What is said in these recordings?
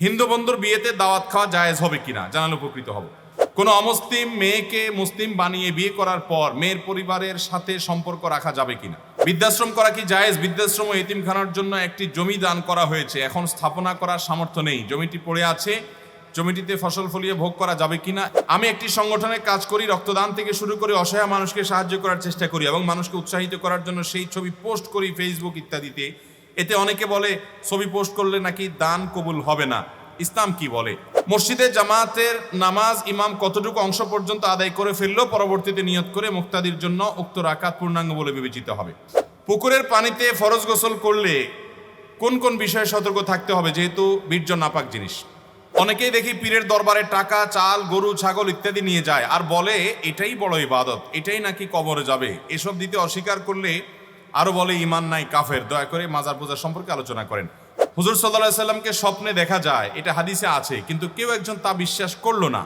হিন্দু বন্ধুর বিয়েতে দাওয়াত খাওয়া জায়েজ হবে কিনা? জানালে উপকৃত হব। কোনো অমুসলিম মেয়েকে মুসলিম বানিয়ে বিয়ে করার পর মেয়ের পরিবারের সাথে সম্পর্ক রাখা যাবে কিনা? বৃদ্ধাশ্রম করা কি জায়েজ? বৃদ্ধাশ্রম ও এতিমখানার জন্য একটি জমি দান করা হয়েছে। এখন স্থাপনা করার সামর্থ্য নেই। জমিটি পড়ে আছে। জমিটিতে ফসল ফলিয়ে ভোগ করা যাবে কিনা? আমি একটি সংগঠনে কাজ করি, রক্তদান থেকে শুরু করে অসহায় মানুষকে সাহায্য করার চেষ্টা করি এবং মানুষকে উৎসাহিত করার জন্য সেই ছবি পোস্ট করি ফেসবুক ইত্যাদিতে। এতে অনেকে বলে, ছবি পোস্ট করলে নাকি দান কবুল হবে না। ইসলাম কি বলে? মসজিদে জামাতের নামাজ ইমাম কতটুকু অংশ পর্যন্ত আদায় করে ফেললেও পরবর্তীতে নিয়ত করে মুক্তাদির জন্য উক্ত রাকাত পূর্ণাঙ্গ বলে বিবেচিত হবে। পুকুরের পানিতে ফরজ গোসল করলে কোন কোন বিষয়ে সতর্ক থাকতে হবে? যেহেতু বীর্য নাপাক জিনিস। অনেকেই দেখি পীরের দরবারে টাকা, চাল, গরু, ছাগল ইত্যাদি নিয়ে যায় আর বলে, এটাই বড় ইবাদত, এটাই নাকি কবরে যাবে। এসব দিতে অস্বীকার করলে আরও বলে, ইমান নাই, কাফের। দয়া করে মাজার পূজার সম্পর্কে আলোচনা করেন। হুজুর সাল্লাহ সাল্লামকে স্বপ্নে দেখা যায়, এটা হাদিসে আছে, কিন্তু কেউ একজন তা বিশ্বাস করল না।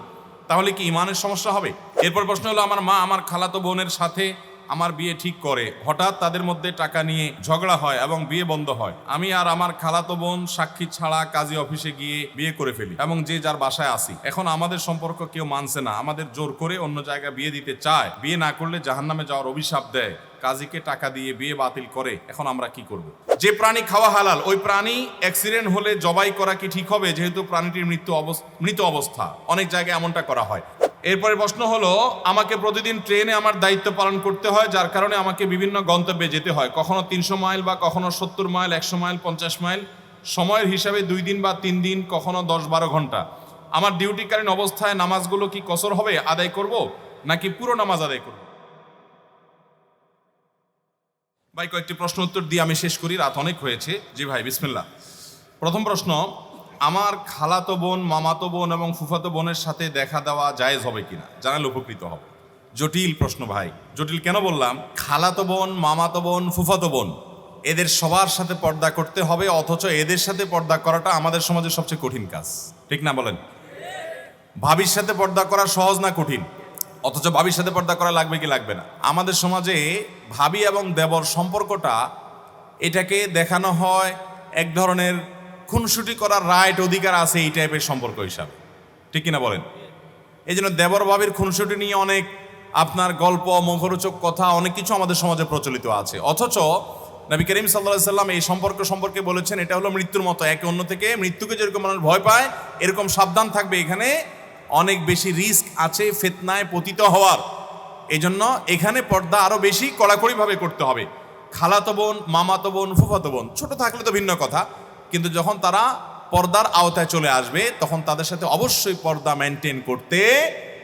তাহলে কি ইমানের সমস্যা হবে? এরপর প্রশ্ন হলো, আমার মা আমার খালাতো বোনের সাথে আমার বিয়ে ঠিক করে? হঠাৎ তাদের মধ্যে টাকা নিয়ে ঝগড়া হয় এবং বিয়ে বন্ধ হয়। আমি আর আমার খালাতো বোন সাক্ষী ছাড়া কাজী অফিসে গিয়ে বিয়ে করে ফেলি এবং যে যার বাসায় আসি এখন আমাদের সম্পর্ক কেউ মানছে না। আমাদের জোর করে অন্য জায়গায় বিয়ে দিতে চায়। বিয়ে না করলে জাহান্নামে যাওয়ার অভিশাপ দেয়। কাজীকে টাকা দিয়ে বিয়ে বাতিল করে, এখন আমরা কি করব? যে প্রাণী খাওয়া হালাল, ওই প্রাণী অ্যাক্সিডেন্ট হলে জবাই করা কি ঠিক হবে? যেহেতু প্রাণীটির মৃত্যু মৃত অবস্থা, অনেক জায়গায় এমনটা করা হয়। এরপরে প্রশ্ন হলো, আমাকে প্রতিদিন ট্রেনে আমার দায়িত্ব পালন করতে হয়, যার কারণে আমাকে বিভিন্ন গন্তব্যে যেতে হয়। কখনো তিনশো মাইল বা কখনো সত্তর মাইল, একশো মাইল, পঞ্চাশ মাইল। সময়ের হিসাবে দুই দিন বা তিন দিন, কখনো দশ বারো ঘণ্টা। আমার ডিউটিকালীন অবস্থায় নামাজগুলো কি কসর হবে আদায় করব, নাকি পুরো নামাজ আদায় করব? ভাই, কয়েকটি প্রশ্ন উত্তর দিয়ে আমি শেষ করি। রাত অনেক হয়েছে। জি ভাই বিসমিল্লা প্রথম প্রশ্ন, আমার খালাতো বোন, মামাতো বোন এবং ফুফাতো বোনের সাথে দেখা দেওয়া জায়েজ হবে কিনা? জানালে উপকৃত হবে। জটিল প্রশ্ন ভাই। জটিল কেন বললাম? খালাতো বোন, মামাতো বোন, ফুফাতো বোন, এদের সবার সাথে পর্দা করতে হবে, অথচ এদের সাথে পর্দা করাটা আমাদের সমাজের সবচেয়ে কঠিন কাজ। ঠিক না বলেন? ভাবির সাথে পর্দা করা সহজ না কঠিন? অথচ ভাবির সাথে পর্দা করা লাগবে কি লাগবে না। আমাদের সমাজে ভাবি এবং দেবর সম্পর্কটা এটাকে দেখানো হয় এক ধরনের খুনসুটি করার রাইট অধিকার আছে এই টাইপের সম্পর্ক হিসাবে। ঠিক কিনা বলেন? এই জন্য দেবর ভাবির খুনসুটি নিয়ে অনেক আপনার গল্প, মুখরোচক কথা, অনেক কিছু আমাদের সমাজে প্রচলিত আছে। অথচ নবী করিম সাল্লাহ সাল্লাম এই সম্পর্ক সম্পর্কে বলেছেন, এটা হলো মৃত্যুর মতো। একে অন্য থেকে মৃত্যুকে যেরকম মানুষ ভয় পায়, এরকম সাবধান থাকবে এখানে। অনেক বেশি রিস্ক আছে ফেতনায় পতিত হওয়ার। এই জন্য এখানে পর্দা আরও বেশি কড়াকড়িভাবে করতে হবে। খালাতো বোন, মামাতো বোন, ফুফাতো বোন, ছোট থাকলে তো ভিন্ন কথা। কিন্তু যখন তারা পর্দার আওতায় চলে আসবে, তখন তাদের সাথে অবশ্যই পর্দা মেনটেন করতে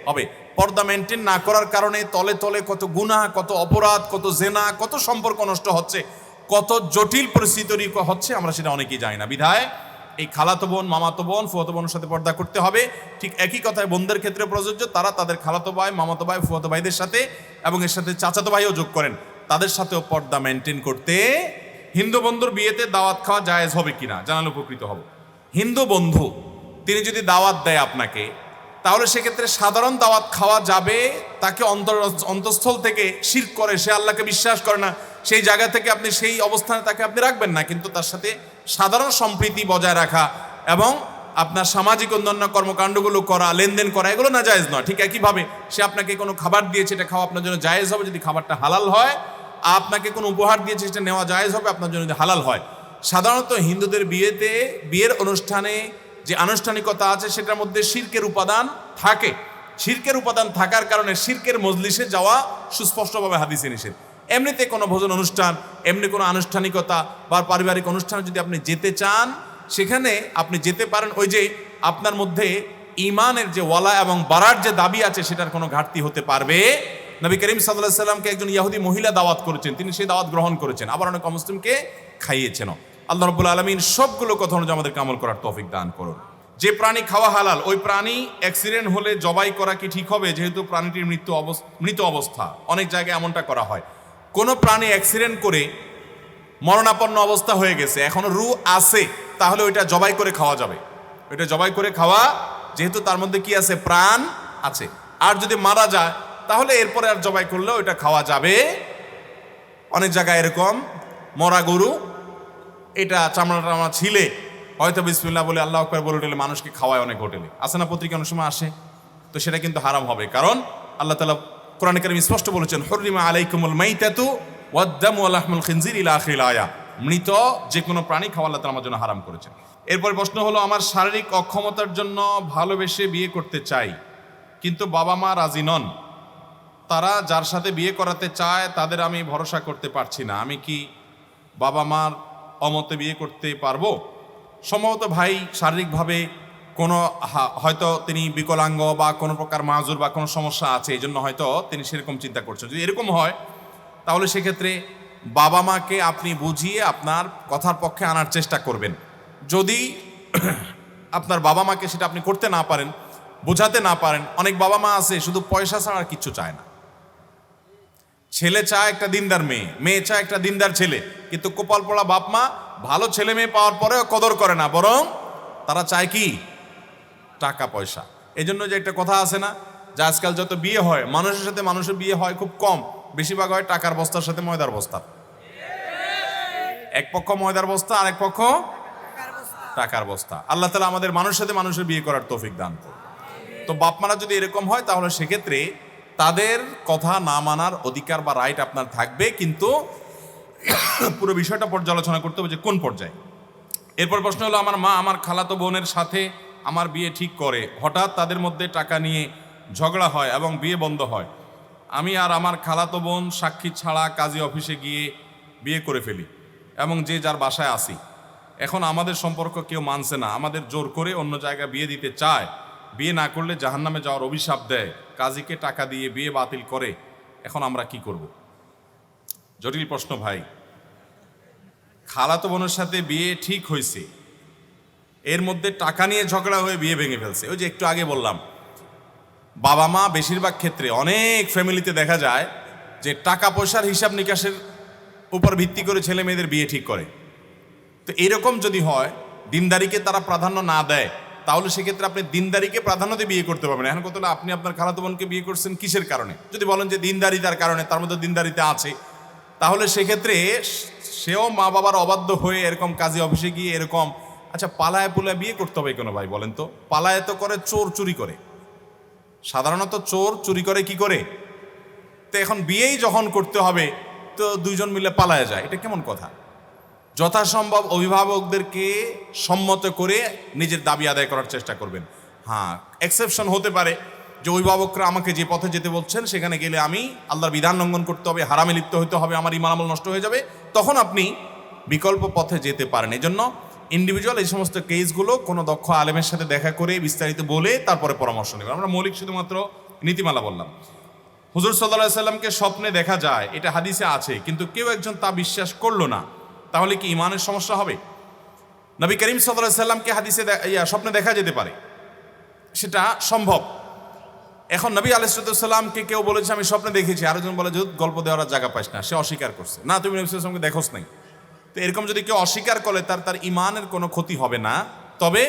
হবে। পর্দা মেনটেন না করার কারণে তলে তলে কত গুনাহ, কত অপরাধ, কত জেনা, কত সম্পর্ক নষ্ট হচ্ছে, কত জটিল পরিস্থিতি হচ্ছে, আমরা সেটা অনেকেই জানি না। বিধায় এই খালাতো বোন, মামাতো বোন, ফুয়াতো বোনের সাথে পর্দা করতে হবে। ঠিক একই কথায় বোনদের ক্ষেত্রে প্রযোজ্য, তারা তাদের খালাতো ভাই, মামাতো ভাই, ফুয়াতো ভাইদের সাথে এবং এর সাথে চাচাতো ভাইও যোগ করেন। তাদের সাথেও পর্দা মেনটেন করতে হিন্দু বন্ধুর বিয়েতে দাওয়াত খাওয়া জায়েজ হবে কিনা, জানালে উপকৃত হব। হিন্দু বন্ধু, তিনি যদি দাওয়াত দেয় আপনাকে, তাহলে সেক্ষেত্রে সাধারণ দাওয়াত খাওয়া যাবে, তাকে অন্তর, অন্তঃস্থল থেকে শির করে, সে আল্লাহকে বিশ্বাস করে না, সেই জায়গা থেকে আপনি, সেই অবস্থানে তাকে আপনি রাখবেন না, কিন্তু তার সাথে সাধারণ সম্প্রীতি বজায় রাখা এবং আপনার সামাজিক অন্যান্য কর্মকাণ্ডগুলো করা, লেনদেন করা, এগুলো না জায়েজ নয়। ঠিক একইভাবে সে আপনাকে কোনো খাবার দিয়েছে, এটা খাওয়া আপনার জন্য জায়েজ হবে। যদি খাবারটা হালাল হয়, আপনাকে কোনো উপহার দিয়েছে, সেটা নেওয়া জায়েজ হবে, আপনার জন্য যদি হালাল হয়। সাধারণত হিন্দুদের বিয়েতে, বিয়ের অনুষ্ঠানে যে আনুষ্ঠানিকতা আছে, সেটার মধ্যে শির্কের উপাদান থাকে। শির্কের উপাদান থাকার কারণে শির্কের মজলিসে যাওয়া সুস্পষ্টভাবে হাদিসে নিষেধ। এমনিতে কোনো ভোজন অনুষ্ঠান, এমনি কোনো আনুষ্ঠানিকতা বা পারিবারিক অনুষ্ঠানে যদি আপনি যেতে চান, সেখানে আপনি যেতে পারেন। ওই যে আপনার মধ্যে ইমানের যে ওয়ালা এবং বাড়ার যে দাবি আছে, সেটার কোনো ঘাটতি হতে পারবে। নবী করিম সাল্লাহ সাল্লামকে একজন ইয়াহুদি মহিলা দাওয়াত করেছেন। তিনি সেই দাওয়াত গ্রহণ করেছেন। আবার অনেক মুসলিমকে খাইয়েছেন আল্লাহ রব্বুল আলমিন সবগুলো কথা অনুযায়ী আমাদের কামল করার তৌফিক দান করুন। যে প্রাণী খাওয়া হালাল, ওই প্রাণী অ্যাক্সিডেন্ট হলে জবাই করা কি ঠিক হবে? যেহেতু প্রাণীটির মৃত্যু অবস- মৃত অবস্থা। অনেক জায়গায় এমনটা করা হয়। কোনো প্রাণী অ্যাক্সিডেন্ট করে মরণাপন্ন অবস্থা হয়ে গেছে, এখনও রু আছে, তাহলে ওইটা জবাই করে খাওয়া যাবে। ওইটা জবাই করে খাওয়া, যেহেতু তার মধ্যে কি আছে? প্রাণ আছে। আর যদি মারা যায়, তাহলে এরপরে আর জবাই করলে ওইটা খাওয়া যাবে। অনেক জায়গায় এরকম, মরা গরু, এটা চামড়া টামড়া ছিলে, হয়তো বিসমিল্লাহ বলে আল্লাহ আকবর বলে উঠলে মানুষকে খাওয়ায় অনেক হোটেলে। আসে না পত্রিকা অনেক সময় আসে? তো সেটা কিন্তু হারাম হবে, কারণ আল্লাহ তালা কোরআন কারিম স্পষ্ট বলেছেন হরিমা আলাইকুমুল মাইতাতু ওয়াদ্দাম আলাহমুল খিনজির ইলা আখিল আয়া। মৃত যে কোনো প্রাণী খাওয়া আল্লাহ আমার জন্য হারাম করেছেন। এরপর প্রশ্ন হলো, আমার শারীরিক অক্ষমতার জন্য ভালোবেসে বিয়ে করতে চাই, কিন্তু বাবা মা রাজি নন। তারা যার সাথে বিয়ে করাতে চায়, তাদের আমি ভরসা করতে পারছি না। আমি কি বাবা মার অমতে বিয়ে করতে পারব? সম্ভবত ভাই শারীরিকভাবে কোনো হয়তো তিনি বিকলাঙ্গ বা কোনো প্রকার মাজুর বা কোনো সমস্যা আছে, এই জন্য হয়তো তিনি সেরকম চিন্তা করছেন। যদি এরকম হয়, তাহলে সেক্ষেত্রে বাবা মাকে আপনি বুঝিয়ে আপনার কথার পক্ষে আনার চেষ্টা করবেন। যদি আপনার বাবা মাকে সেটা আপনি করতে না পারেন, বোঝাতে না পারেন, অনেক বাবা মা আছে, শুধু পয়সা ছাড়া আর কিচ্ছু চায় না। ছেলে চায় একটা দিনদার মেয়ে মেয়ে চায় একটা দিনদার ছেলে, কিন্তু কোপাল পড়া বাপ মা ভালো ছেলে মেয়ে পাওয়ার পরেও কদর করে না, বরং তারা চায় কি? টাকা পয়সা এই জন্য যে একটা কথা আছে না, যে আজকাল যত বিয়ে হয়, মানুষের সাথে মানুষের বিয়ে হয় খুব কম। বেশিরভাগ হয় টাকার বস্তার সাথে ময়দার বস্তা। এক পক্ষ ময়দার বস্তা আর এক পক্ষ টাকার বস্তা। আল্লাহ তালা আমাদের মানুষের সাথে মানুষের বিয়ে করার তৌফিক দান করুন। তো বাপ মারা যদি এরকম হয়, তাহলে সেক্ষেত্রে তাদের কথা না মানার অধিকার বা রাইট আপনার থাকবে, কিন্তু পুরো বিষয়টা পর্যালোচনা করতে হবে যে কোন পর্যায়ে। এরপর প্রশ্ন হলো, আমার মা, আমার খালাতো বোনের সাথে আমার বিয়ে ঠিক করে। হঠাৎ তাদের মধ্যে টাকা নিয়ে ঝগড়া হয় এবং বিয়ে বন্ধ হয়। আমি আর আমার খালাতো বোন সাক্ষী ছাড়া কাজী অফিসে গিয়ে বিয়ে করে ফেলি এবং যে যার বাসায় আসি। এখন আমাদের সম্পর্ক কেউ মানছে না। আমাদের জোর করে অন্য জায়গায় বিয়ে দিতে চায়। বিয়ে না করলে জাহান্নামে যাওয়ার অভিশাপ দেয়। কাজীকে টাকা দিয়ে বিয়ে বাতিল করে। এখন আমরা কি করব? জটিল প্রশ্ন ভাই। খালাতো বোনের সাথে বিয়ে ঠিক হয়েছে। এর মধ্যে টাকা নিয়ে ঝগড়া হয়ে বিয়ে ভেঙে ফেলছে। ওই যে একটু আগে বললাম, বাবা মা বেশিরভাগ ক্ষেত্রে অনেক ফ্যামিলিতে দেখা যায় যে টাকা পয়সার হিসাব নিকাশের উপর ভিত্তি করে ছেলে মেয়েদের বিয়ে ঠিক করে। তো এরকম যদি হয়, দিনদারিকে তারা প্রাধান্য না দেয়, তাহলে সেক্ষেত্রে আপনি দিনদারিকে প্রাধান্য দিয়ে বিয়ে করতে পারবেন এখন কত হলো আপনি আপনার খালাতো বোনকে বিয়ে করছেন কিসের কারণে? যদি বলেন যে দিনদারিতার কারণে, তার মধ্যে দিনদারিতে আছে, তাহলে সেক্ষেত্রে সেও মা বাবার অবাধ্য হয়ে এরকম কাজে অফিসে গিয়ে এরকম আচ্ছা পালায় পুলায় বিয়ে করতে হবে কেন ভাই বলেন তো? পালায় তো করে চোর চুরি করে। সাধারণত চোর চুরি করে কি করে? তো এখন বিয়েই যখন করতে হবে, তো দুইজন মিলে পালায় যায়। এটা কেমন কথা? যথাসম্ভব অভিভাবকদেরকে সম্মত করে নিজের দাবি আদায় করার চেষ্টা করবেন। হ্যাঁ এক্সেপশন হতে পারে যে অভিভাবকরা আমাকে যে পথে যেতে বলছেন, সেখানে গেলে আমি আল্লাহর বিধান লঙ্ঘন করতে হবে, হারামে লিপ্ত হতে হবে, আমার ইমান আমল নষ্ট হয়ে যাবে। তখন আপনি বিকল্প পথে যেতে পারেন। এই জন্য ইন্ডিভিজুয়াল এই সমস্ত কেসগুলো কোনো দক্ষ আলেমের সাথে দেখা করে বিস্তারিত বলে তারপরে পরামর্শ নেবেন আমরা মৌলিক শুধুমাত্র নীতিমালা বললাম। হুজুর সাল্লাহ সাল্লামকে স্বপ্নে দেখা যায় এটা হাদিসে আছে কিন্তু কেউ একজন তা বিশ্বাস করল না তাহলে কি ইমানের সমস্যা হবে? নবী করিম সাল্লাহ সাল্লামকে হাদিসে ইয়া, স্বপ্নে দেখা যেতে পারে। সেটা সম্ভব। এখন নবী আলাইসাল্লামকে কেউ বলেছে আমি স্বপ্নে দেখেছি। আরেকজন বলে যে গল্প দেওয়ার জায়গা পাইস না। সে অস্বীকার করছে। না তুমি নবী সাল্লামকে দেখোস নাই। তো এরকম যদি কেউ অস্বীকার করে, তার তার ইমানের কোনো ক্ষতি হবে না। তবে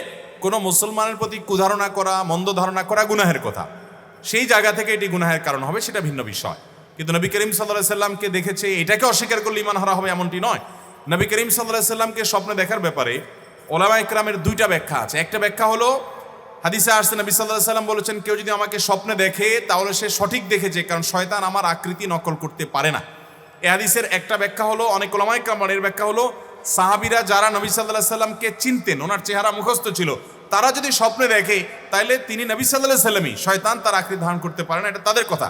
কোনো মুসলমানের প্রতি কুধারণা করা, মন্দ ধারণা করা গুনাহের কথা। সেই জায়গা থেকে এটি গুনাহের কারণ হবে, সেটা ভিন্ন বিষয়। কিন্তু নবী করিম সাল্লাহ সাল্লামকে দেখেছে, এটাকে অস্বীকার করলে ইমান হারা হবে এমনটি নয়। নবী করিম সাল্লাহ সাল্লামকে স্বপ্নে দেখার ব্যাপারে ওলামা ইকরামের দুইটা ব্যাখ্যা আছে। একটা ব্যাখ্যা হলো, হাদিসে আসছে, নবী সাল্লাহ সাল্লাম বলেছেন, কেউ যদি আমাকে স্বপ্নে দেখে, তাহলে সে সঠিক দেখেছে, কারণ শয়তান আমার আকৃতি নকল করতে পারে না। এ হাদিসের একটা ব্যাখ্যা হলো, অনেক ওলামাই কামানের ব্যাখ্যা হলো, সাহাবিরা যারা নবী সাল্লাহ সাল্লামকে চিনতেন, ওনার চেহারা মুখস্থ ছিল, তারা যদি স্বপ্নে দেখে তাহলে তিনি নবী সাল্লাহ সাল্লামই, শয়তান তার আকৃতি ধারণ করতে পারে না, এটা তাদের কথা।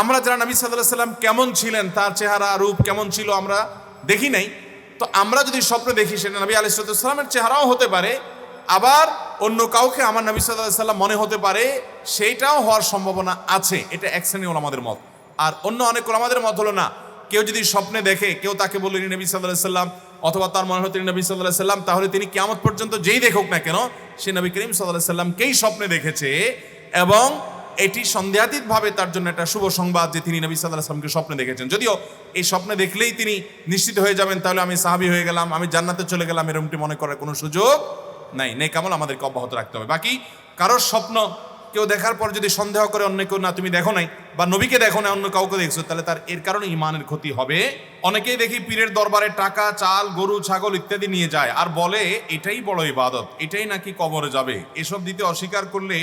আমরা যারা নবী সাল্লাহ সাল্লাম কেমন ছিলেন, তার চেহারা, রূপ কেমন ছিল আমরা দেখি নাই, তো আমরা যদি স্বপ্নে দেখি, সেটা নবী আলিসাল্লামের চেহারাও হতে পারে, আবার অন্য কাউকে আমার নবী সাল্লাহ সাল্লাম মনে হতে পারে, সেইটাও হওয়ার সম্ভাবনা আছে, এটা এক শ্রেণি ওলামাদের মত। আর অন্য অনেক ওলামাদের মত হলো না কেউ যদি স্বপ্নে দেখে, কেউ তাকে বলল, ইনি নবী সাল্লাহ সাল্লাম অথবা তার মনে হয় তিনি নবী সাল্লাহ সাল্লাম, তাহলে তিনি কেমন পর্যন্ত যেই দেখুক না কেন, সে নবী করিম সাল্লাহ সাল্লামকেই স্বপ্নে দেখেছে এবং এটি সন্দেহাতীতভাবে তার জন্য একটা শুভ সংবাদ যে তিনি নবী সাল্লাহ আসলামকে স্বপ্নে দেখেছেন। যদিও এই স্বপ্নে দেখলেই তিনি নিশ্চিত হয়ে যাবেন, তাহলে আমি সাহাবি হয়ে গেলাম, আমি জান্নাতে চলে গেলাম, এরকমটি মনে করার কোনো সুযোগ নাই। নেই কামল আমাদেরকে অব্যাহত রাখতে হবে। বাকি কারোর স্বপ্ন কেউ দেখার পর যদি সন্দেহ করে অন্য কেউ, না, তুমি দেখো নাই, বা নবীকে দেখো না অন্য কাউকে দেখছ, তাহলে তার এর কারণে ইমানের ক্ষতি হবে। অনেকেই দেখি পীরের দরবারে টাকা, চাল, গরু, ছাগল ইত্যাদি নিয়ে যায় আর বলে, এটাই বড় ইবাদত, এটাই নাকি কবরে যাবে? এসব দিতে অস্বীকার করলে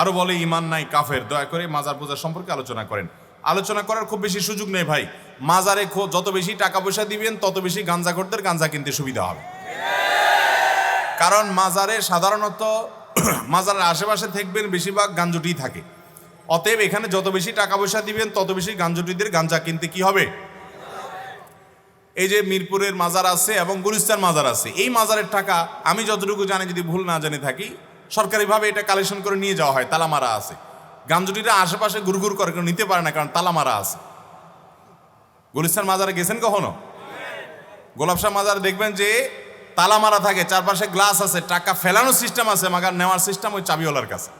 আরও বলে ইমান নাই, কাফের। দয়া করে মাজার পূজার সম্পর্কে আলোচনা করেন। আলোচনা করার খুব বেশি সুযোগ নেই ভাই। মাজারে যত বেশি টাকা পয়সা দিবেন, তত বেশি গাঞ্জা করতে গাঞ্জা কিনতে সুবিধা হবে। কারণ মাজারে সাধারণত মাজারের আশেপাশে থাকবেন, বেশিরভাগ গাঞ্জুটি থাকে। অতএব এখানে যত বেশি টাকা পয়সা দিবেন, তত বেশি গাঞ্জুটিদের গাঞ্জা কিনতে কি হবে? এই যে মিরপুরের মাজার আছে এবং গুলিস্তান মাজার আছে, এই মাজারের টাকা আমি যতটুকু জানি, যদি ভুল না জানি থাকি, সরকারিভাবে এটা কালেকশন করে নিয়ে যাওয়া হয় তালা মারা আছে। গাঞ্জুটিরা আশেপাশে গুরগুর করে নিতে পারে না, কারণ তালা মারা আছে। গুলিস্তান মাজারে গেছেন কখনো? গোলাপশাহ মাজার দেখবেন যে তালা মারা থাকে, চারপাশে গ্লাস আছে, টাকা ফেলানোর সিস্টেম আছে, মাগার নেওয়ার সিস্টেম ওই চাবিওয়ালার কাছে।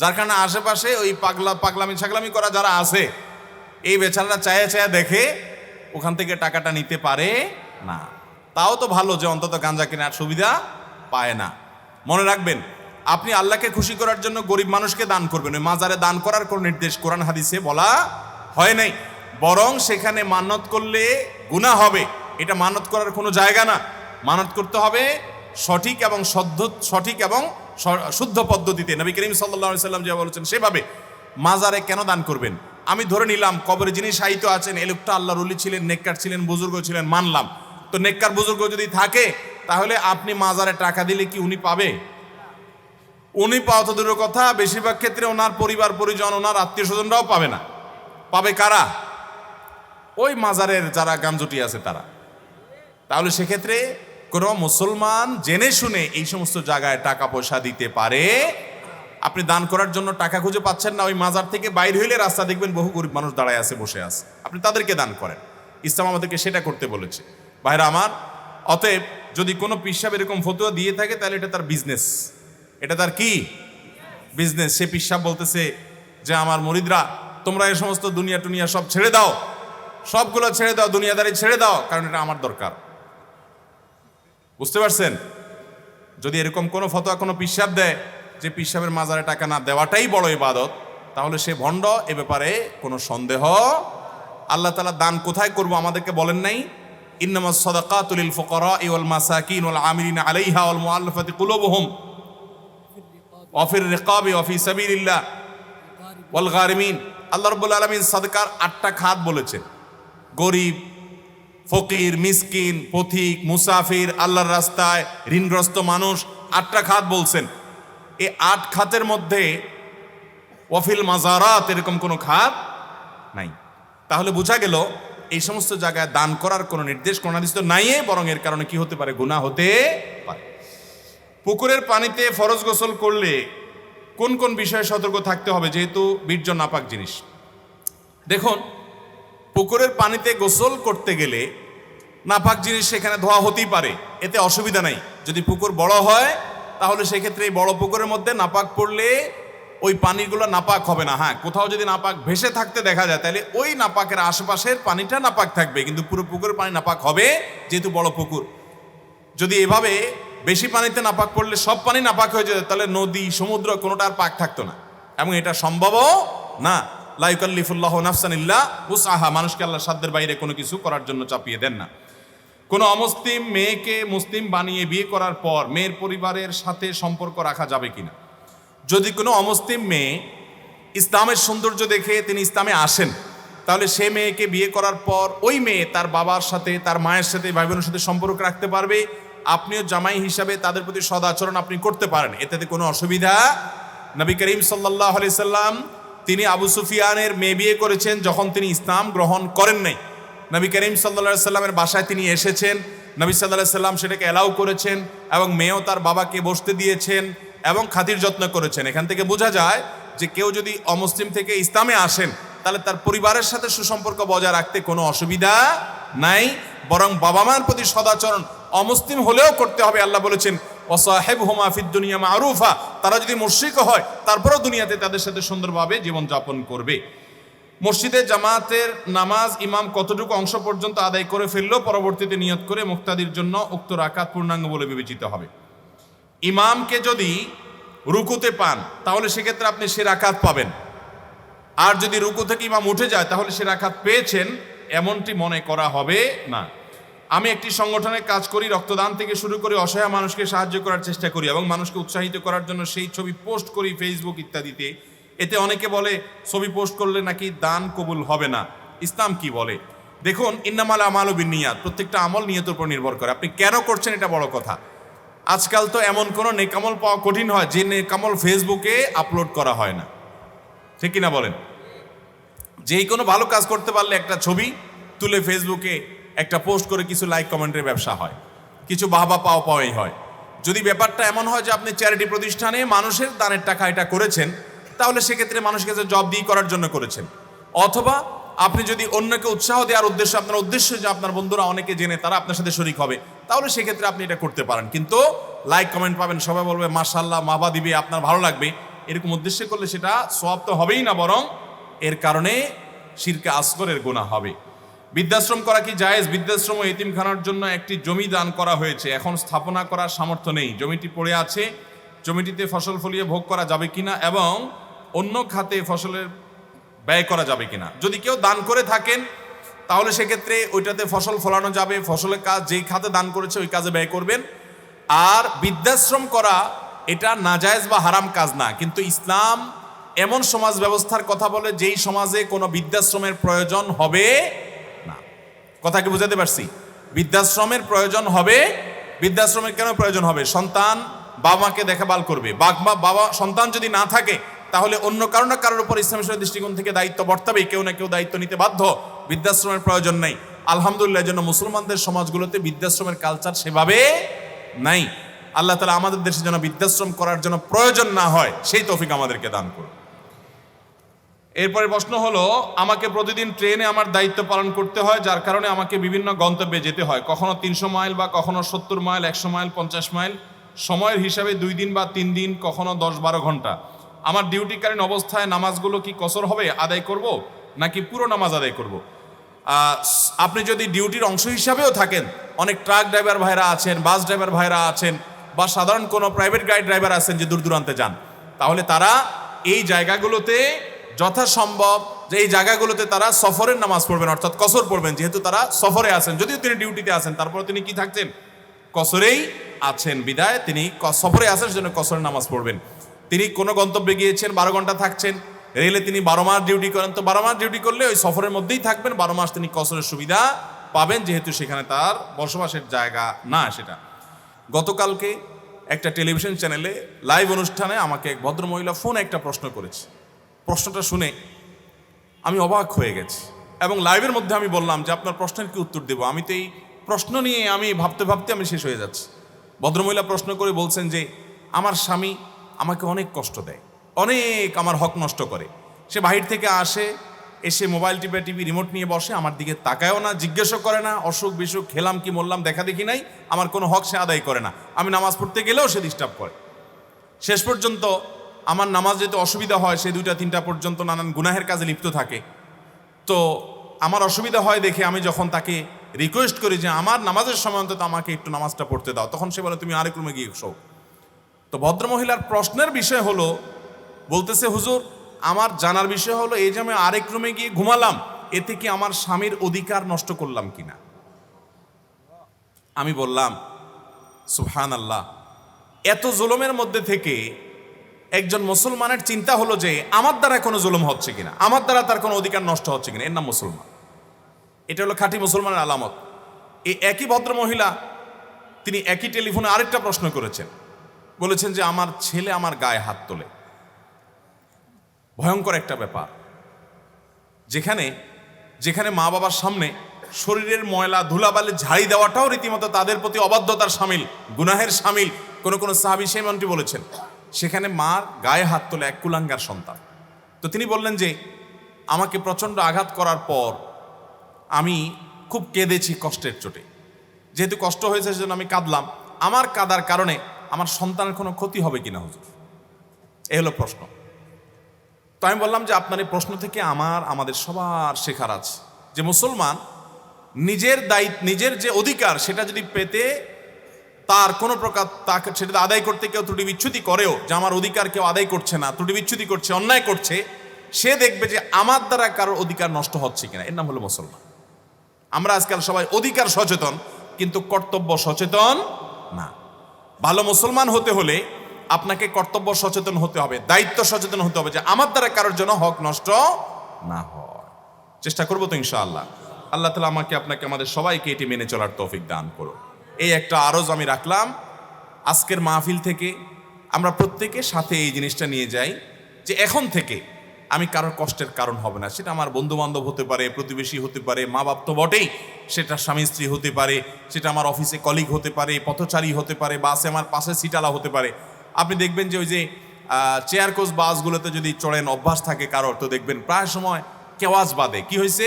যার কারণে আশেপাশে ওই পাগলা, পাগলামি ছাগলামি করা যারা আছে, এই বেচারারা চায়া চায়া দেখে ওখান থেকে টাকাটা নিতে পারে না। তাও তো ভালো যে অন্তত গাঞ্জা কেনার সুবিধা পায় না। মনে রাখবেন, আপনি আল্লাহকে খুশি করার জন্য গরিব মানুষকে দান করবেন, ওই মাজারে দান করার কোনো নির্দেশ কোরআন হাদিসে বলা হয় নাই। বরং সেখানে মানত করলে গুনাহ হবে, এটা মানত করার কোনো জায়গা না। মানত করতে হবে সঠিক এবং সদ্ধ সঠিক এবং শুদ্ধ পদ্ধতিতে। নবী করিম সাল্লাহ সাল্লাম যে বলেছেন, সেভাবে মাজারে কেন দান করবেন? আমি ধরে নিলাম, কবরে যিনি সাহিত্য আছেন এ লোকটা আল্লাহ রুলি ছিলেন, নেককার ছিলেন, বুজুর্গ ছিলেন, মানলাম। তো নেককার বুজুর্গ যদি থাকে, তাহলে আপনি মাজারে টাকা দিলে কি উনি পাবে? উনি পাওয়া তো দূরের কথা, বেশিরভাগ ক্ষেত্রে ওনার পরিবার, পরিজন, ওনার আত্মীয় স্বজনরাও পাবে না। পাবে কারা? ওই মাজারের যারা গামজুটি আছে তারা। তাহলে সেক্ষেত্রে কোনো মুসলমান জেনে শুনে এই সমস্ত জায়গায় টাকা পয়সা দিতে পারে। আপনি দান করার জন্য টাকা খুঁজে পাচ্ছেন না, ওই মাজার থেকে বাইরে হইলে রাস্তা দেখবেন বহু গরিব মানুষ দাঁড়ায় আছে, বসে আছে। আপনি তাদেরকে দান করেন। ইসলাম আমাদেরকে সেটা করতে বলেছে। ভাইরা আমার, অতএব যদি কোনো পিসাব এরকম ফতুয়া দিয়ে থাকে, তাহলে এটা তার বিজনেস এটা তার কি? বিজনেস সে পিসাব বলতেছে যে, আমার মরিদরা, তোমরা এ সমস্ত দুনিয়া টুনিয়া সব ছেড়ে দাও। সবগুলো ছেড়ে দাও, দুনিয়াদারি ছেড়ে দাও, কারণ এটা আমার দরকার। বুঝতে পারছেন? যদি এরকম কোনো ফতোয়া, কোনো পিসাব দেয় যে পিসাবের মাজারে টাকা না দেওয়াটাই বড় ইবাদত, তাহলে সে ভণ্ড, এ ব্যাপারে কোনো সন্দেহ আল্লাহ তালা দান কোথায় করব আমাদেরকে বলেন নাই? ইন্নামা সদাকাতুলিল ফুকারা ওয়াল মাসাকিন ওয়াল আমিলিন আলাইহা ওয়াল মুআল্লাফাতি কুলুবুহুম অফির রিকাবি অফি সাবিলিল্লাহ ওয়াল গারিমিন। আল্লাহ রাব্বুল আলামিন সাদকার আটটা খাত বলেছেন। গরিব ফকির, মিসকিন, পথিক, মুসাফির, আল্লাহর রাস্তায় ঋণগ্রস্ত মানুষ আটটা খাত বলছেন। এই আট খাতের মধ্যে ওয়াফিল মাজারাত এরকম কোনো খাত নাই। তাহলে বোঝা গেল এই সমস্ত জায়গায় দান করার কোনো নির্দেশ, কোনো তো নাই বরং এর কারণে কি হতে পারে? গুনাহ হতে পারে। পুকুরের পানিতে ফরজ গোসল করলে কোন কোন বিষয়ে সতর্ক থাকতে হবে? যেহেতু বীর্য নাপাক জিনিস। দেখুন পুকুরের পানিতে গোসল করতে গেলে নাপাক জিনিস সেখানে ধোয়া হতেই পারে। এতে অসুবিধা নাই। যদি পুকুর বড় হয়, তাহলে সেক্ষেত্রে এই বড় পুকুরের মধ্যে নাপাক পড়লে ওই পানিগুলো নাপাক হবে না। হ্যাঁ কোথাও যদি নাপাক ভেসে থাকতে দেখা যায়, তাহলে ওই নাপাকের আশেপাশের পানিটা নাপাক থাকবে। কিন্তু পুরো পুকুরের পানি নাপাক হবে, যেহেতু বড় পুকুর। যদি এভাবে বেশি পানিতে নাপাক পড়লে সব পানি নাপাক হয়ে যেত, তাহলে নদী, সমুদ্র কোনোটা আর পাক থাকতো না। এবং এটা সম্ভবও না। লাইকাল্লিফুল্লাহ নাফসানিল্লাহ উসাহা মানুষকে আল্লাহ সাধ্যের বাইরে কোনো কিছু করার জন্য চাপিয়ে দেন না। কোনো অমুসলিম মেয়েকে মুসলিম বানিয়ে বিয়ে করার পর মেয়ের পরিবারের সাথে সম্পর্ক রাখা যাবে কিনা? যদি কোনো অমুসলিম মেয়ে ইসলামের সৌন্দর্য দেখে তিনি ইসলামে আসেন, তাহলে সে মেয়েকে বিয়ে করার পর ওই মেয়ে তার বাবার সাথে, তার মায়ের সাথে ভাই বোনের সাথে সম্পর্ক রাখতে পারবে। আপনিও জামাই হিসাবে তাদের প্রতি সদাচরণ আপনি করতে পারেন। এতে কোনো অসুবিধা নবী করিম সাল্লাহ আলি সাল্লাম তিনি আবু সুফিয়ানের মেয়ে বিয়ে করেছেন যখন তিনি ইসলাম গ্রহণ করেন নাই। নবী করিম সাল্লা সাল্লামের বাসায় তিনি এসেছেন। নবী সাল্লাহ সাল্লাম সেটাকে অ্যালাউ করেছেন এবং মেয়েও তার বাবাকে বসতে দিয়েছেন এবং খাতির যত্ন করেছেন। এখান থেকে বোঝা যায় যে কেউ যদি অমুসলিম থেকে ইসলামে আসেন, তাহলে তার পরিবারের সাথে সুসম্পর্ক বজায় রাখতে কোনো অসুবিধা নাই। বরং বাবা মায়ের প্রতি সদাচরণ অমুসলিম হলেও করতে হবে, আল্লাহ বলেছেন অসাহেব হোমা ফিদ মারুফা, তারা যদি মুশ্রিক হয়, তারপরেও দুনিয়াতে তাদের সাথে সুন্দরভাবে জীবনযাপন করবে। মসজিদে জামাতের নামাজ ইমাম কতটুকু অংশ পর্যন্ত আদায় করে ফেলল পরবর্তীতে নিয়ত করে মুক্তাদির জন্য উক্ত রাকাত পূর্ণাঙ্গ বলে বিবেচিত হবে। ইমামকে যদি রুকুতে পান, তাহলে সেক্ষেত্রে আপনি সে রাকাত পাবেন। আর যদি রুকু থেকে ইমাম উঠে যায়, তাহলে সে রাকাত পেয়েছেন, এমনটি মনে করা হবে না। আমি একটি সংগঠনের কাজ করি, রক্তদান থেকে শুরু করে অসহায় মানুষকে সাহায্য করার চেষ্টা করি এবং মানুষকে উৎসাহিত করার জন্য সেই ছবি পোস্ট করি ফেসবুক ইত্যাদিতে। এতে অনেকে বলে, ছবি পোস্ট করলে নাকি দান কবুল হবে না? ইসলাম কি বলে? দেখুন, ইন্নামাল আমাল বিনিয়াত প্রত্যেকটা আমল নিয়তের উপর নির্ভর করে। আপনি কেন করছেন এটা বড় কথা। আজকাল তো এমন কোনো নেকামল পাওয়া কঠিন হয়, যে নেকামল ফেসবুকে আপলোড করা হয় না। ঠিক কিনা বলেন? যেই কোনো ভালো কাজ করতে পারলে একটা ছবি তুলে ফেসবুকে একটা পোস্ট করে কিছু লাইক কমেন্টের ব্যবসা হয়। কিছু বাহবা পাওয়া পাওয়াই হয়। যদি ব্যাপারটা এমন হয় যে আপনি চ্যারিটি প্রতিষ্ঠানে মানুষের দানের টাকা এটা করেছেন, তাহলে সেক্ষেত্রে মানুষকে যে জব দিয়ে করার জন্য করেছেন। অথবা আপনি যদি অন্যকে উৎসাহ দেওয়ার উদ্দেশ্য, আপনার উদ্দেশ্য যে আপনার বন্ধুরা অনেকে জেনে তারা আপনার সাথে শরিক হবে, তাহলে সেক্ষেত্রে আপনি এটা করতে পারেন। কিন্তু লাইক কমেন্ট পাবেন, সবাই বলবে মার্শাল্লাহ মাবা দিবে, আপনার ভালো লাগবে। এরকম উদ্দেশ্যে করলে সেটা সব তো হবেই না, বরং এর কারণে শিরকে আসগরের গোনা হবে। বৃদ্ধাশ্রম করা কি জায়েজ? বৃদ্ধাশ্রম ও এতিমখানার জন্য একটি জমি দান করা হয়েছে। এখন স্থাপনা করার সামর্থ্য নেই। জমিটি পড়ে আছে। জমিটিতে ফসল ফলিয়ে ভোগ করা যাবে কিনা এবং অন্য খাতে ফসলের ব্যয় করা যাবে কিনা। যদি কেউ দান করে থাকেন, তাহলে সেক্ষেত্রে ওইটাতে ফসল ফলানো যাবে। ফসলের কাজ, যেই খাতে দান করেছে, ওই কাজে ব্যয় করবেন। আর বৃদ্ধাশ্রম করা, এটা নাজায়েজ বা হারাম কাজ না। কিন্তু ইসলাম এমন সমাজ ব্যবস্থার কথা বলে, যেই সমাজে কোনো বৃদ্ধাশ্রমের প্রয়োজন হবে কথা কি বুঝাতে পারছি? বৃদ্ধাশ্রমের প্রয়োজন হবে, বৃদ্ধাশ্রমের কেন প্রয়োজন হবে? সন্তান বাবা মাকে দেখাভাল করবে। বাবা বাবা, সন্তান যদি না থাকে, তাহলে অন্য কারও না কারোর উপর ইসলাম ঈশ্বরের দৃষ্টিকোণ থেকে দায়িত্ব বর্তাবে। কেউ না কেউ দায়িত্ব নিতে বাধ্য। বৃদ্ধাশ্রমের প্রয়োজন নেই। আলহামদুলিল্লাহ জন্য মুসলমানদের সমাজগুলোতে বৃদ্ধাশ্রমের কালচার সেভাবে নাই। আল্লাহ তালা আমাদের দেশে যেন বৃদ্ধাশ্রম করার জন্য প্রয়োজন না হয়, সেই তৌফিক আমাদেরকে দান করুন। এরপরে প্রশ্ন হলো, আমাকে প্রতিদিন ট্রেনে আমার দায়িত্ব পালন করতে হয়, যার কারণে আমাকে বিভিন্ন গন্তব্যে যেতে হয়। কখনো তিনশো মাইল বা কখনো সত্তর মাইল, একশো মাইল, পঞ্চাশ মাইল। সময়ের হিসাবে দুই দিন বা তিন দিন, কখনো দশ বারো ঘণ্টা। আমার ডিউটিকালীন অবস্থায় নামাজগুলো কি কসর হবে, আদায় করব, নাকি পুরো নামাজ আদায় করব? আপনি যদি ডিউটির অংশ হিসাবেও থাকেন, অনেক ট্রাক ড্রাইভার ভাইরা আছেন, বাস ড্রাইভার ভাইরা আছেন, বা সাধারণ কোনো প্রাইভেট গাড়ি ড্রাইভার আছেন যে দূর দূরান্তে যান, তাহলে তারা এই জায়গাগুলোতে যথাসম্ভব যে এই জায়গাগুলোতে তারা সফরের নামাজ পড়বেন, অর্থাৎ কসর পড়বেন, যেহেতু তারা সফরে আছেন। যদিও তিনি ডিউটিতে আছেন, তারপর তিনি কি থাকছেন কসরেই আছেন। বিদায়, তিনি সফরে আছেন সেজন্য কসরের নামাজ পড়বেন। তিনি কোনো গন্তব্যে গিয়েছেন, বারো ঘণ্টা থাকছেন, রেলে তিনি বারো মাস ডিউটি করেন। তো বারো মাস ডিউটি করলে ওই সফরের মধ্যেই থাকবেন, বারো মাস তিনি কসরের সুবিধা পাবেন, যেহেতু সেখানে তার বসবাসের জায়গা না সেটা। গতকালকে একটা টেলিভিশন চ্যানেলে লাইভ অনুষ্ঠানে আমাকে এক ভদ্রমহিলা ফোন একটা প্রশ্ন করেছে। প্রশ্নটা শুনে আমি অবাক হয়ে গেছি। এবং লাইভের মধ্যে আমি বললাম যে, আপনার প্রশ্নের কি উত্তর দেবো? আমি তো এই প্রশ্ন নিয়ে আমি ভাবতে ভাবতে আমি শেষ হয়ে যাচ্ছি। ভদ্রমহিলা প্রশ্ন করে বলছেন যে, আমার স্বামী আমাকে অনেক কষ্ট দেয়, অনেক আমার হক নষ্ট করে। সে বাহির থেকে আসে, এসে মোবাইল টিপে টিভি রিমোট নিয়ে বসে, আমার দিকে তাকায়ও না জিজ্ঞেসও করে না, অসুখ বিসুখ, খেলাম কি মরলাম, দেখা দেখি নাই, আমার কোনো হক সে আদায় করে না। আমি নামাজ পড়তে গেলেও সে ডিস্টার্ব করে। শেষ পর্যন্ত আমার নামাজ যেতে অসুবিধা হয়, সে দুইটা, তিনটা পর্যন্ত নানান গুনাহের কাজে লিপ্ত থাকে। তো আমার অসুবিধা হয় দেখে আমি যখন তাকে রিকোয়েস্ট করি যে, আমার নামাজের সময় অন্তত আমাকে একটু নামাজটা পড়তে দাও। তখন সে বলে, তুমি আরেক রুমে গিয়ে শো তো ভদ্রমহিলার প্রশ্নের বিষয় হলো, বলতেছে, হুজুর, আমার জানার বিষয় হলো, এই যে আমি আরেক রুমে গিয়ে ঘুমালাম, এতে কি আমার স্বামীর অধিকার নষ্ট করলাম কিনা? আমি বললাম সুহান আল্লাহ এত জুলুমের মধ্যে থেকে একজন মুসলমানের চিন্তা হলো যে আমার দ্বারা কোনো জুলুম হচ্ছে কিনা? আমার দ্বারা তার কোনো অধিকার নষ্ট হচ্ছে কিনা? এর নাম মুসলমান। এটা হলো খাঁটি মুসলমানের আলামত। এই একই ভদ্র মহিলা তিনি একই টেলিফোনে আরেকটা প্রশ্ন করেছেন। বলেছেন যে, আমার ছেলে আমার গায়ে হাত তোলে। ভয়ঙ্কর একটা ব্যাপার। যেখানে যেখানে মা বাবার সামনে শরীরের ময়লা, ধুলাবালি, ঝাড়ি দেওয়াটাও রীতিমতো তাদের প্রতি অবাধ্যতার সামিল, গুনাহের সামিল, কোন কোন সাহাবি সেই মন্ত্রী বলেছেন। সেখানে মার গায়ে হাত তোলে এক কুলাঙ্গার সন্তান। তো তিনি বললেন যে, আমাকে প্রচণ্ড আঘাত করার পর আমি খুব কেঁদেছি কষ্টের চোটে। যেহেতু কষ্ট হয়েছে সেজন্য আমি কাঁদলাম। আমার কাদার কারণে আমার সন্তানের কোনো ক্ষতি হবে কিনা হুজুর? এ হলো প্রশ্ন। তো আমি বললাম যে, আপনার এই প্রশ্ন থেকে আমার, আমাদের সবার শেখার আছে। যে মুসলমান নিজের দায়িত্ব, নিজের যে অধিকার, সেটা যদি পেতে তার কোনো প্রকার তাকে সেটা আদায় করতে কেউ ত্রুটি বিচ্ছুতি করেও, যে আমার অধিকার কেউ আদায় করছে না, ত্রুটি বিচ্ছুতি করছে, অন্যায় করছে, সে দেখবে যে আমার দ্বারা কারোর অধিকার নষ্ট হচ্ছে কিনা। এর নাম হলো মুসলমান। আমরা আজকাল সবাই অধিকার সচেতন, কিন্তু কর্তব্য সচেতন না। ভালো মুসলমান হতে হলে আপনাকে কর্তব্য সচেতন হতে হবে, দায়িত্ব সচেতন হতে হবে যে আমার দ্বারা কারোর জন্য হক নষ্ট না হয়। চেষ্টা করব তো ইনশাআল্লাহ। আল্লাহ তালা আমাকে, আপনাকে, আমাদের সবাইকে এটি মেনে চলার তৌফিক দান করো এই একটা আরজ আমি রাখলাম। আজকের মাহফিল থেকে আমরা প্রত্যেকের সাথে এই জিনিসটা নিয়ে যাই যে এখন থেকে আমি কারোর কষ্টের কারণ হবে না। সেটা আমার বন্ধু বান্ধব হতে পারে, প্রতিবেশী হতে পারে মা বাপ তো বটেই। সেটা স্বামী, স্ত্রী হতে পারে, সেটা আমার অফিসে কলিগ হতে পারে, পথচারী হতে পারে বাসে আমার পাশে সিটালা হতে পারে। আপনি দেখবেন যে ওই যে চেয়ার কোচ বাসগুলোতে যদি চড়েন, অভ্যাস থাকে কারোর, তো দেখবেন প্রায় সময় কেওয়াজ বাদে। কি হয়েছে?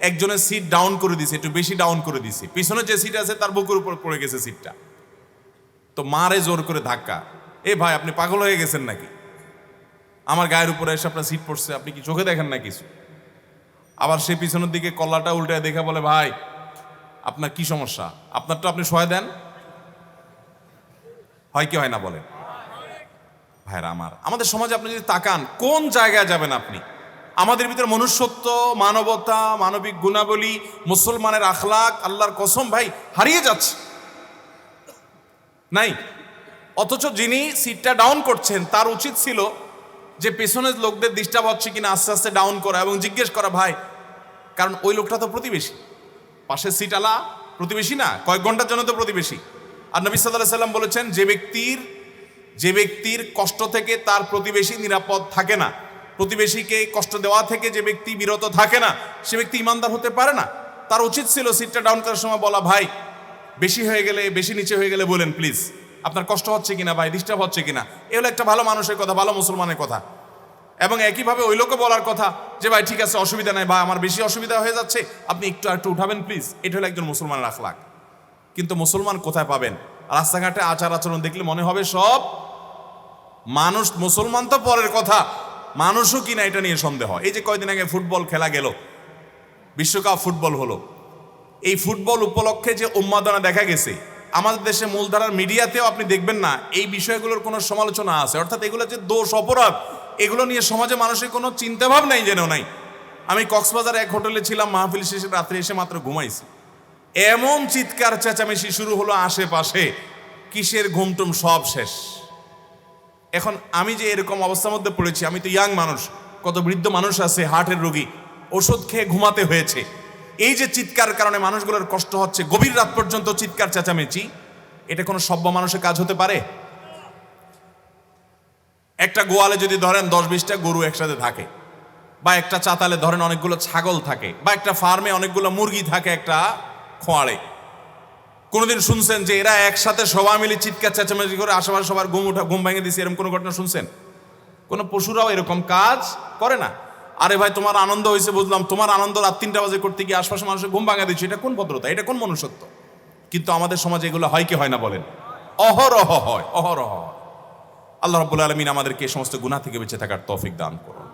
একজনের সিট ডাউন করে দিছে, একটু বেশি ডাউন করে দিছে। পিছনে যে সিট আছে, তার বুকের উপর পড়ে গেছে সিটটা তো মারে জোর করে ধাক্কা। এ ভাই, আপনি পাগল হয়ে গেছেন নাকি? আমার গায়ের উপরে এসে আপনার সিট পড়ছে, আপনি কি চোখে দেখেন না কিছু? আবার সে পিছনের দিকে কল্লাটা উল্টে দেখে বলে, ভাই, আপনার কি সমস্যা? আপনারটা আপনি সহায় দেন? হয় কি হয় না বলেন? ভাইরা আমার, আমাদের সমাজে আপনি যদি তাকান, কোন জায়গায় যাবেন আপনি? আমাদের ভিতরে মনুষ্যত্ব, মানবতা, মানবিক গুণাবলী, মুসলমানের আখলাক, আল্লাহর কসম, ভাই, হারিয়ে যাচ্ছে। নাই? অথচ যিনি সিটটা ডাউন করছেন, তার উচিত ছিল যে পেছনের লোকদের ডিস্টার্ব হচ্ছে কিনা আস্তে আস্তে ডাউন করা এবং জিজ্ঞেস করা, ভাই, কারণ ওই লোকটা তো প্রতিবেশী। পাশের সিট আলা প্রতিবেশী না, কয়েক ঘণ্টার জন্য তো প্রতিবেশী। আর নবী সাল্লাহ সাল্লাম বলেছেন, যে ব্যক্তির যে ব্যক্তির কষ্ট থেকে তার প্রতিবেশী নিরাপদ থাকে না। প্রতিবেশীকে কষ্ট দেওয়া থেকে যে ব্যক্তি বিরত থাকে না, সে ব্যক্তি ইমানদার হতে পারে না। তার উচিত ছিল সিটটা ডাউন করার সময় বলা, ভাই, বেশি হয়ে গেলে, বেশি নিচে হয়ে গেলে বলেন, প্লিজ। আপনার কষ্ট হচ্ছে কিনা, ভাই? ডিস্টার্ব হচ্ছে কিনা? এ হলো একটা ভালো মানুষের কথা, ভালো মুসলমানের কথা। এবং একইভাবে ওই লোকও বলার কথা যে, ভাই, ঠিক আছে, অসুবিধা নাই, বা আমার বেশি অসুবিধা হয়ে যাচ্ছে, আপনি একটু একটু উঠাবেন, প্লিজ। এটা হলো একজন মুসলমানের আখলাক কিন্তু মুসলমান কোথায় পাবেন? রাস্তাঘাটে আচার আচরণ দেখলে মনে হবে সব মানুষ মুসলমান তো পরের কথা। মানুষও কিনা এটা নিয়ে সন্দেহ। এই যে কয়দিন আগে ফুটবল খেলা গেল, বিশ্বকাপ ফুটবল হলো। এই ফুটবল উপলক্ষে যে উন্মাদনা দেখা গেছে, আমাদের দেশে মূলধারার মিডিয়াতেও আপনি দেখবেন না, এই বিষয়গুলোর কোনো সমালোচনা আছে। অর্থাৎ এগুলো যে দোষ অপরাধ, এগুলো নিয়ে সমাজে মানুষের কোনো চিন্তাভাব নাই যেন নাই। আমি কক্সবাজার এক হোটেলে ছিলাম, মাহফিল শেষে রাত্রে এসে মাত্র ঘুমাইছি। এমন চিৎকার চেঁচামেচি শুরু হলো আশেপাশে। কিসের ঘুমটুম সব শেষ। এখন আমি যে এরকম অবস্থার মধ্যে পড়েছি, আমি তো ইয়াং মানুষ, কত বৃদ্ধ মানুষ আছে হার্টের রোগী, ওষুধ খেয়ে ঘুমাতে হয়েছে। এই যে চিৎকার কারণে মানুষগুলোর কষ্ট হচ্ছে, গভীর রাত পর্যন্ত চিৎকার চেঁচামেচি, এটা কোনো সভ্য মানুষের কাজ হতে পারে? একটা গোয়ালে যদি ধরেন দশ বিশটা গরু একসাথে থাকে, বা একটা চাতালে ধরেন অনেকগুলো ছাগল থাকে, বা একটা ফার্মে অনেকগুলো মুরগি থাকে একটা খোয়াড়ে কোনোদিন শুনছেন যে এরা একসাথে সবাই মিলে চিৎকার, চেঁচামেচি করে আশেপাশে সবার ঘুম উঠা, ঘুম ভেঙে দিয়েছে এরকম কোনো ঘটনা শুনছেন? কোনো পশুরাও এরকম কাজ করে না? আরে ভাই, তোমার আনন্দ হয়েছে বুঝলাম, তোমার আনন্দ রাত তিনটা বাজে করতে গিয়ে আশপাশে মানুষের ঘুম ভাঙা দিচ্ছে, এটা কোন ভদ্রতা? এটা কোন মনুষ্যত্ব? কিন্তু আমাদের সমাজে এগুলো হয় কি হয় না বলেন? অহরহ হয়, অহরহ আল্লাহ রব্বুল আলমিন আমাদেরকে এই সমস্ত গুণা থেকে বেঁচে থাকার তৌফিক দান করুন।